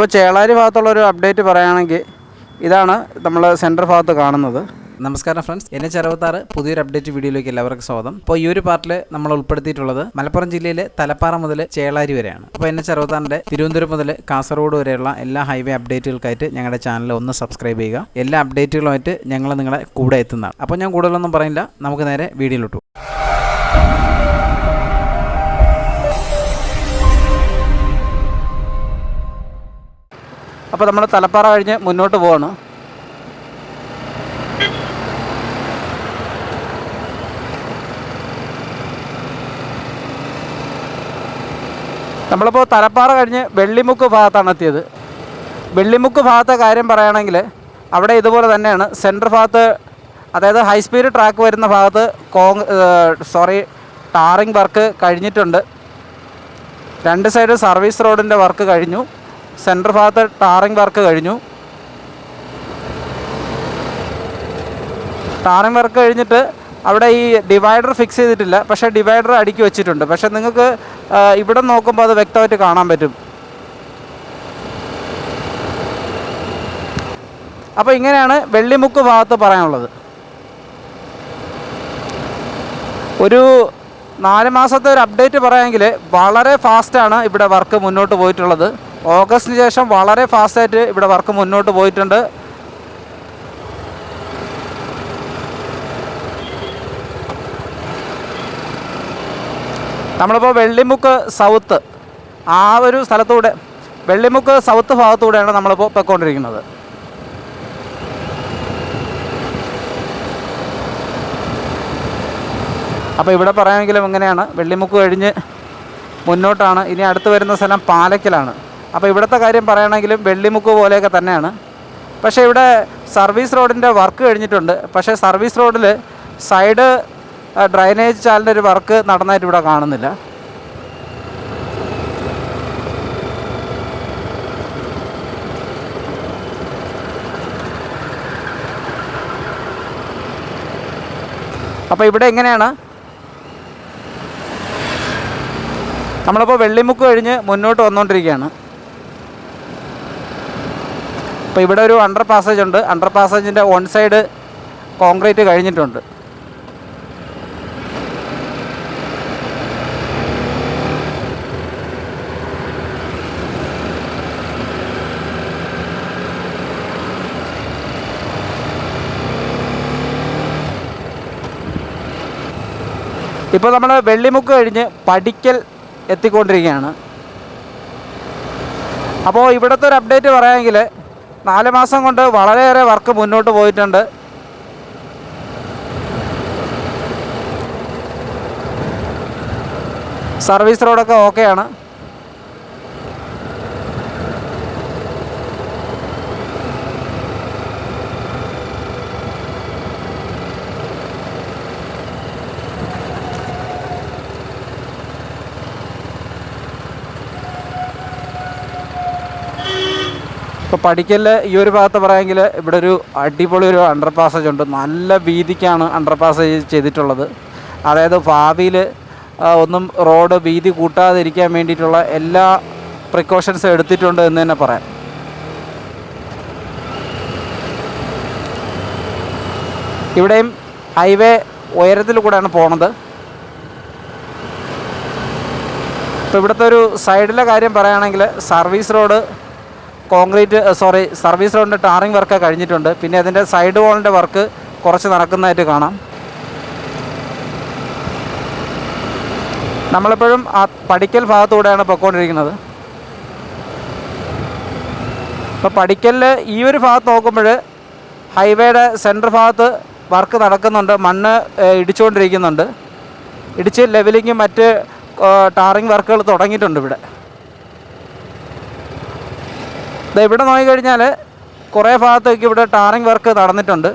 ഇപ്പോൾ ചേളാരി ഭാഗത്തുള്ള ഒരു അപ്ഡേറ്റ് പറയുകയാണെങ്കിൽ ഇതാണ് നമ്മൾ സെന്റർ ഭാഗത്ത് കാണുന്നത്. നമസ്കാരം ഫ്രണ്ട്സ് എൻ എച്ച് അറുപത്താറ് പുതിയൊരു അപ്ഡേറ്റ് വീഡിയോയിലേക്ക് എല്ലാവർക്കും സ്വാഗതം. അപ്പോൾ ഈ ഒരു പാർട്ടിൽ നമ്മൾ ഉൾപ്പെടുത്തിയിട്ടുള്ളത് മലപ്പുറം ജില്ലയിലെ തലപ്പാറ മുതൽ ചേളാരി വരെയാണ്. അപ്പോൾ എൻ എച്ച് അറുപത്താറിന്റെ തിരുവനന്തപുരം മുതൽ കാസർഗോഡ് വരെയുള്ള എല്ലാ ഹൈവേ അപ്ഡേറ്റുകൾക്കായിട്ട് ഞങ്ങളുടെ ചാനൽ ഒന്ന് സബ്സ്ക്രൈബ് ചെയ്യുക. എല്ലാ അപ്ഡേറ്റുകളുമായിട്ട് ഞങ്ങൾ നിങ്ങളെ കൂടെ എത്തുന്നതാണ്. അപ്പോൾ ഞാൻ കൂടുതലൊന്നും പറയില്ല നമുക്ക് നേരെ വീഡിയോയിലോട്ടു അപ്പോൾ നമ്മൾ തലപ്പാറ കഴിഞ്ഞ് മുന്നോട്ട് പോവാണ്. നമ്മളിപ്പോൾ തലപ്പാറ കഴിഞ്ഞ് വെള്ളിമുക്ക് ഭാഗത്താണ് എത്തിയത്. വെള്ളിമുക്ക് ഭാഗത്തെ കാര്യം പറയുകയാണെങ്കിൽ അവിടെ ഇതുപോലെ തന്നെയാണ്. സെന്റർ ഭാഗത്ത് അതായത് ഹൈ സ്പീഡ് ട്രാക്ക് വരുന്ന ഭാഗത്ത് കോങ് സോറി ടാറിങ് വർക്ക് കഴിഞ്ഞിട്ടുണ്ട്. രണ്ട് സൈഡ് സർവീസ് റോഡിന്റെ വർക്ക് കഴിഞ്ഞു. സെന്റർ ഭാഗത്ത് ടാറിംഗ് വർക്ക് കഴിഞ്ഞു. ടാറിംഗ് വർക്ക് കഴിഞ്ഞിട്ട് അവിടെ ഈ ഡിവൈഡർ ഫിക്സ് ചെയ്തിട്ടില്ല. പക്ഷേ ഡിവൈഡർ അടുക്കി വെച്ചിട്ടുണ്ട്. പക്ഷേ നിങ്ങൾക്ക് ഇവിടെ നോക്കുമ്പോൾ അത് വ്യക്തമായിട്ട് കാണാൻ പറ്റും. അപ്പോൾ ഇങ്ങനെയാണ് വെള്ളിമുക്ക് ഭാഗത്ത് പറയാനുള്ളത്. ഒരു നാല് മാസത്തെ ഒരു അപ്ഡേറ്റ് പറയാമെങ്കിൽ വളരെ ഫാസ്റ്റാണ് ഇവിടെ വർക്ക് മുന്നോട്ട് പോയിട്ടുള്ളത്. ഓഗസ്റ്റിന് ശേഷം വളരെ ഫാസ്റ്റായിട്ട് ഇവിടെ വർക്ക് മുന്നോട്ട് പോയിട്ടുണ്ട്. നമ്മളിപ്പോൾ വെള്ളിമുക്ക് സൗത്ത് ആ ഒരു സ്ഥലത്തൂടെ വെള്ളിമുക്ക് സൗത്ത് ഭാഗത്തൂടെയാണ് നമ്മളിപ്പോൾ പൊയ്ക്കൊണ്ടിരിക്കുന്നത്. അപ്പോൾ ഇവിടെ പറയാമെങ്കിലും ഇങ്ങനെയാണ്. വെള്ളിമുക്ക് കഴിഞ്ഞ് മുന്നോട്ടാണ്. ഇനി അടുത്ത് വരുന്ന സ്ഥലം പാലക്കലാണ്. അപ്പോൾ ഇവിടുത്തെ കാര്യം പറയുകയാണെങ്കിലും വെള്ളിമുക്ക് പോലെയൊക്കെ തന്നെയാണ്. പക്ഷേ ഇവിടെ സർവീസ് റോഡിന്റെ വർക്ക് കഴിഞ്ഞിട്ടുണ്ട്. പക്ഷേ സർവീസ് റോഡിൽ സൈഡ് ഡ്രൈനേജ് ചാലിന്റെ ഒരു വർക്ക് നടന്നായിട്ട് ഇവിടെ കാണുന്നില്ല. അപ്പോൾ ഇവിടെ എങ്ങനെയാണ്? നമ്മളിപ്പോൾ വെള്ളിമുക്ക് കഴിഞ്ഞ് മുന്നോട്ട് വന്നുകൊണ്ടിരിക്കുകയാണ് അപ്പോൾ ഇവിടെ ഒരു അണ്ടർ പാസേജ് ഉണ്ട്. അണ്ടർ പാസേജിന്റെ വൺ സൈഡ് കോൺക്രീറ്റ് കഴിഞ്ഞിട്ടുണ്ട്. ഇപ്പോൾ നമ്മൾ വെള്ളിമുക്ക് കഴിഞ്ഞ് പഠിക്കൽ എത്തിക്കൊണ്ടിരിക്കുകയാണ്. അപ്പോൾ ഇവിടുത്തെ ഒരു അപ്ഡേറ്റ് പറയാമെങ്കിൽ നാല് മാസം കൊണ്ട് വളരെയേറെ വർക്ക് മുന്നോട്ട് പോയിട്ടുണ്ട്. സർവീസ് റോഡൊക്കെ ഓക്കെയാണ്. ഇപ്പോൾ പഠിക്കൽ ഈ ഒരു ഭാഗത്ത് പറയാമെങ്കിൽ ഇവിടെ ഒരു അടിപൊളി ഒരു അണ്ടർ പാസേജ് ഉണ്ട്. നല്ല വീതിക്കാണ് അണ്ടർ പാസേജ് ചെയ്തിട്ടുള്ളത്. അതായത് ഭാവിയിൽ ഒന്നും റോഡ് വീതി കൂട്ടാതിരിക്കാൻ വേണ്ടിയിട്ടുള്ള എല്ലാ പ്രിക്കോഷൻസും എടുത്തിട്ടുണ്ട് എന്ന് തന്നെ പറയാം. ഇവിടെയും ഹൈവേ ഉയരത്തിൽ കൂടെയാണ് പോണത്. ഇപ്പോൾ ഇവിടുത്തെ ഒരു സൈഡിലെ കാര്യം പറയുകയാണെങ്കിൽ service road concrete sorry service റോഡിന്റെ ടാറിംഗ് വർക്ക് കഴിഞ്ഞിട്ടുണ്ട്. പിന്നെ അതിന്റെ സൈഡ് വാളിന്റെ വർക്ക് കുറച്ച് നടക്കുന്നതായിട്ട് കാണാം. നമ്മളെപ്പോഴും ആ പഠിക്കൽ ഭാഗത്തൂടെയാണ് പൊയ്ക്കൊണ്ടിരിക്കുന്നത്. ഇപ്പോൾ പഠിക്കലിൽ ഈ ഒരു ഭാഗത്ത് നോക്കുമ്പോൾ ഹൈവേയുടെ സെന്റർ ഭാഗത്ത് വർക്ക് നടക്കുന്നുണ്ട്. മണ്ണ് ഇടിച്ചുകൊണ്ടിരിക്കുന്നുണ്ട്. ഇടിച്ച് ലെവലിങ്ങും മറ്റ് ടാറിങ് വർക്കുകൾ തുടങ്ങിയിട്ടുണ്ട് ഇവിടെ. ദേ ഇവിടെ നോക്കിക്കഴിഞ്ഞാൽ കുറേ ഭാഗത്തേക്ക് ഇവിടെ ടാറിങ് വർക്ക് നടന്നിട്ടുണ്ട്.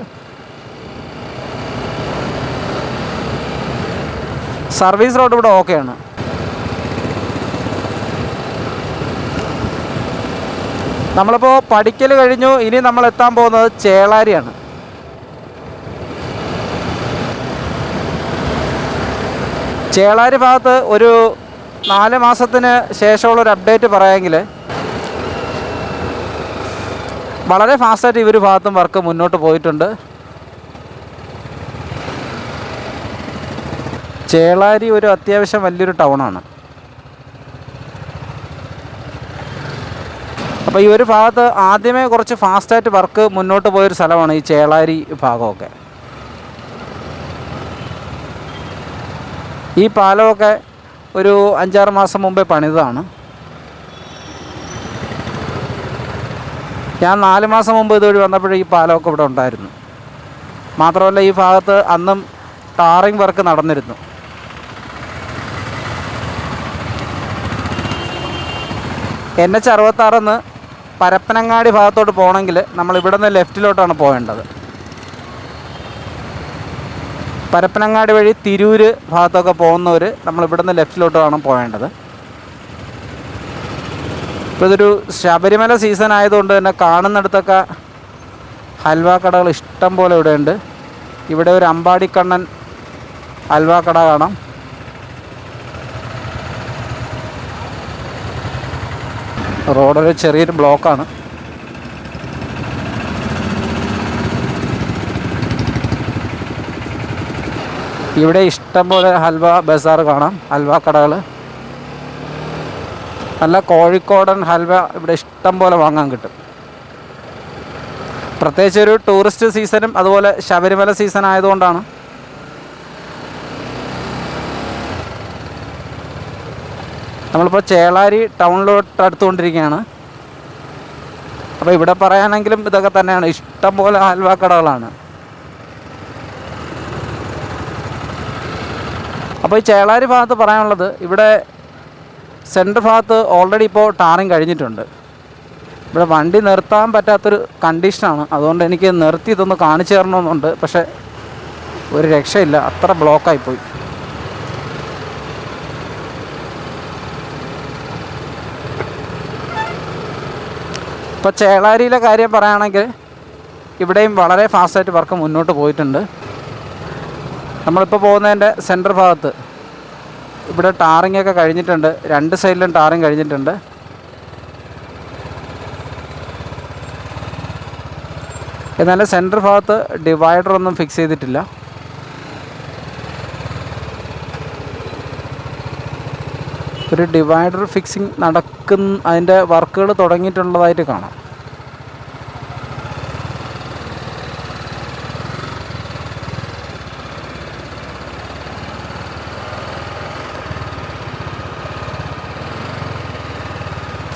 സർവീസ് റോഡ് ഇവിടെ ഓക്കെയാണ് നമ്മളിപ്പോൾ പഠിക്കൽ കഴിഞ്ഞു ഇനി നമ്മൾ എത്താൻ പോകുന്നത് ചേളാരിയാണ്. ചേളാരി ഭാഗത്ത് ഒരു നാല് മാസത്തിന് ശേഷമുള്ള ഒരു അപ്ഡേറ്റ് പറയാമെങ്കിൽ വളരെ ഫാസ്റ്റായിട്ട് ഇവർ ഭാഗത്തും വർക്ക് മുന്നോട്ട് പോയിട്ടുണ്ട്. ചേളാരി ഒരു അത്യാവശ്യം വലിയൊരു ടൗണാണ്. അപ്പോൾ ഈ ഒരു ഭാഗത്ത് ആദ്യമേ കുറച്ച് ഫാസ്റ്റായിട്ട് വർക്ക് മുന്നോട്ട് പോയൊരു സ്ഥലമാണ് ഈ ചേളാരി ഭാഗമൊക്കെ. ഈ പാലമൊക്കെ ഒരു അഞ്ചാറ് മാസം മുമ്പേ പണിതതാണ്. ഞാൻ നാല് മാസം മുമ്പ് ഇതുവഴി വന്നപ്പോഴേ ഈ പാലമൊക്കെ ഇവിടെ ഉണ്ടായിരുന്നു. മാത്രമല്ല ഈ ഭാഗത്ത് അന്നും ടാറിങ് വർക്ക് നടന്നിരുന്നു. എൻ എച്ച് അറുപത്താറെന്ന് പരപ്പനങ്ങാടി ഭാഗത്തോട്ട് പോകണമെങ്കിൽ നമ്മൾ ഇവിടെ നിന്ന് ലെഫ്റ്റിലോട്ടാണ് പോകേണ്ടത്. പരപ്പനങ്ങാടി വഴി തിരൂര് ഭാഗത്തൊക്കെ പോകുന്നവർ നമ്മൾ ഇവിടെ നിന്ന് ലെഫ്റ്റിലോട്ട് വേണം പോകേണ്ടത്. ഇപ്പോൾ ഇതൊരു ശബരിമല സീസൺ ആയതുകൊണ്ട് തന്നെ കാണുന്നിടത്തൊക്കെ ഹൽവ കടകൾ ഇഷ്ടം പോലെ ഇവിടെ ഉണ്ട് ഇവിടെ ഒരു അമ്പാടിക്കണ്ണൻ ഹൽവ കട കാണാം. റോഡൊരു ചെറിയൊരു ബ്ലോക്കാണ്. ഇവിടെ ഇഷ്ടംപോലെ ഹൽവ ബസാർ കാണാം ഹൽവ കടകൾ നല്ല കോഴിക്കോടൻ ഹൽവ ഇവിടെ ഇഷ്ടം പോലെ വാങ്ങാൻ കിട്ടും. പ്രത്യേകിച്ച് ഒരു ടൂറിസ്റ്റ് സീസണും അതുപോലെ ശബരിമല സീസൺ ആയതുകൊണ്ടാണ്. നമ്മളിപ്പോൾ ചേളാരി ടൗണിലോട്ട് അടുത്തുകൊണ്ടിരിക്കുകയാണ് അപ്പോൾ ഇവിടെ പറയാനെങ്കിലും ഇതൊക്കെ തന്നെയാണ്. ഇഷ്ടം പോലെ ഹൽവ കടകളാണ്. അപ്പോൾ ഈ ചേളാരി ഭാഗത്ത് പറയാനുള്ളത് ഇവിടെ സെന്റർ ഭാഗത്ത് ഓൾറെഡി ഇപ്പോൾ ടാറിങ് കഴിഞ്ഞിട്ടുണ്ട്. ഇവിടെ വണ്ടി നിർത്താൻ പറ്റാത്തൊരു കണ്ടീഷനാണ്. അതുകൊണ്ട് എനിക്ക് നിർത്തി ഇതൊന്ന് കാണിച്ചു തരണമെന്നുണ്ട്. പക്ഷേ ഒരു രക്ഷയില്ല. അത്ര ബ്ലോക്കായിപ്പോയി ഇപ്പോൾ ചേളാരിയിലെ കാര്യം പറയുകയാണെങ്കിൽ ഇവിടെയും വളരെ ഫാസ്റ്റായിട്ട് വർക്ക് മുന്നോട്ട് പോയിട്ടുണ്ട്. നമ്മളിപ്പോൾ പോകുന്നതിന്റെ സെന്റർ ഭാഗത്ത് ഇവിടെ ടാറിംഗ് ഒക്കെ കഴിഞ്ഞിട്ടുണ്ട്. രണ്ട് സൈഡിലും ടാറിംഗ് കഴിഞ്ഞിട്ടുണ്ട്. എന്നാൽ സെന്റർ ഭാഗത്ത് ഡിവൈഡർ ഒന്നും ഫിക്സ് ചെയ്തിട്ടില്ല. ഒരു ഡിവൈഡർ ഫിക്സിങ് നടക്കുന്ന അതിന്റെ വർക്കുകൾ തുടങ്ങിയിട്ടുള്ളതായിട്ട് കാണാം.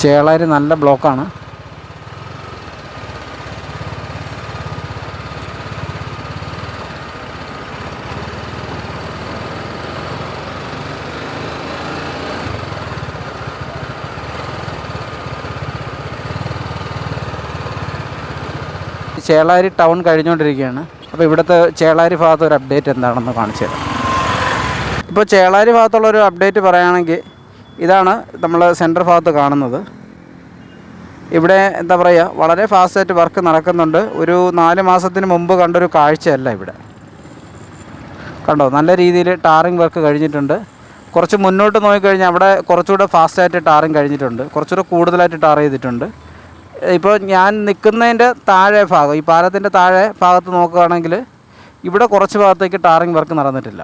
ചേളാരി നല്ല ബ്ലോക്കാണ്. ചേളാരി ടൗൺ കഴിഞ്ഞുകൊണ്ടിരിക്കുകയാണ് അപ്പോൾ ഇവിടുത്തെ ചേളാരി ഭാഗത്ത് ഒരു അപ്ഡേറ്റ് എന്താണെന്ന് കാണിച്ചു തരാം. ഇപ്പോൾ ചേളാരി ഭാഗത്തുള്ള ഒരു അപ്ഡേറ്റ് പറയുകയാണെങ്കിൽ ഇതാണ് നമ്മൾ സെന്റർ ഭാഗത്ത് കാണുന്നത്. ഇവിടെ എന്താ പറയുക വളരെ ഫാസ്റ്റായിട്ട് വർക്ക് നടക്കുന്നുണ്ട്. ഒരു നാല് മാസത്തിന് മുമ്പ് കണ്ടൊരു കാഴ്ചയല്ല ഇവിടെ. കണ്ടോ? നല്ല രീതിയിൽ ടാറിങ് വർക്ക് കഴിഞ്ഞിട്ടുണ്ട്. കുറച്ച് മുന്നോട്ട് നോക്കിക്കഴിഞ്ഞാൽ അവിടെ കുറച്ചുകൂടെ ഫാസ്റ്റായിട്ട് ടാറിങ് കഴിഞ്ഞിട്ടുണ്ട്. കുറച്ചുകൂടെ കൂടുതലായിട്ട് ടാർ ചെയ്തിട്ടുണ്ട്. ഇപ്പോൾ ഞാൻ നിൽക്കുന്നതിന്റെ താഴെ ഭാഗം ഈ പാലത്തിന്റെ താഴെ ഭാഗത്ത് നോക്കുകയാണെങ്കിൽ ഇവിടെ കുറച്ച് ഭാഗത്തേക്ക് ടാറിങ് വർക്ക് നടന്നിട്ടില്ല.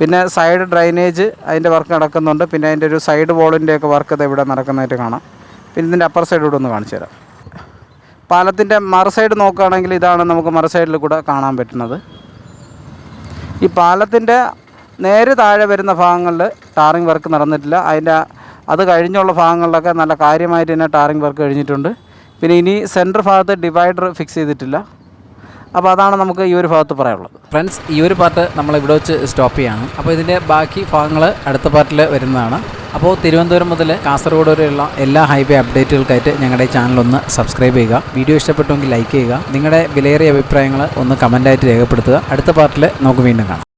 പിന്നെ സൈഡ് ഡ്രൈനേജ് അതിന്റെ വർക്ക് നടക്കുന്നുണ്ട്. പിന്നെ അതിന്റെ ഒരു സൈഡ് വോളിന്റെയൊക്കെ വർക്ക് ഇത് ഇവിടെ നടക്കുന്നതായിട്ട് കാണാം. പിന്നെ ഇതിന്റെ അപ്പർ സൈഡ് കൂടെ ഒന്ന് കാണിച്ചു തരാം. പാലത്തിന്റെ മറു സൈഡ് നോക്കുകയാണെങ്കിൽ ഇതാണ് നമുക്ക് മറ സൈഡിൽ കൂടെ കാണാൻ പറ്റുന്നത്. ഈ പാലത്തിന്റെ നേരെ താഴെ വരുന്ന ഭാഗങ്ങളിൽ ടാറിങ് വർക്ക് നടന്നിട്ടില്ല. അതിന്റെ അത് കഴിഞ്ഞുള്ള ഭാഗങ്ങളിലൊക്കെ നല്ല കാര്യമായിട്ട് തന്നെ ടാറിങ് വർക്ക് കഴിഞ്ഞിട്ടുണ്ട്. പിന്നെ ഇനി സെന്റർ ഭാഗത്ത് ഡിവൈഡർ ഫിക്സ് ചെയ്തിട്ടില്ല. അപ്പോൾ അതാണ് നമുക്ക് ഈ ഒരു ഭാഗത്ത് പറയാനുള്ളത്. ഫ്രണ്ട്സ് ഈ ഒരു പാർട്ട് നമ്മൾ ഇവിടെ വെച്ച് സ്റ്റോപ്പ് ചെയ്യാണ്. അപ്പോൾ ഇതിന്റെ ബാക്കി ഭാഗങ്ങൾ അടുത്ത പാർട്ടിൽ വരുന്നതാണ്. അപ്പോൾ തിരുവനന്തപുരം മുതൽ കാസർഗോഡ് വരെയുള്ള എല്ലാ ഹൈവേ അപ്ഡേറ്റുകൾക്കായിട്ട് ഞങ്ങളുടെ ചാനൽ ഒന്ന് സബ്സ്ക്രൈബ് ചെയ്യുക. വീഡിയോ ഇഷ്ടപ്പെട്ടുമെങ്കിൽ ലൈക്ക് ചെയ്യുക. നിങ്ങളുടെ വിലയേറിയ അഭിപ്രായങ്ങൾ ഒന്ന് കമന്റായിട്ട് രേഖപ്പെടുത്തുക. അടുത്ത പാർട്ടിൽ നമുക്ക് വീണ്ടും കാണാം.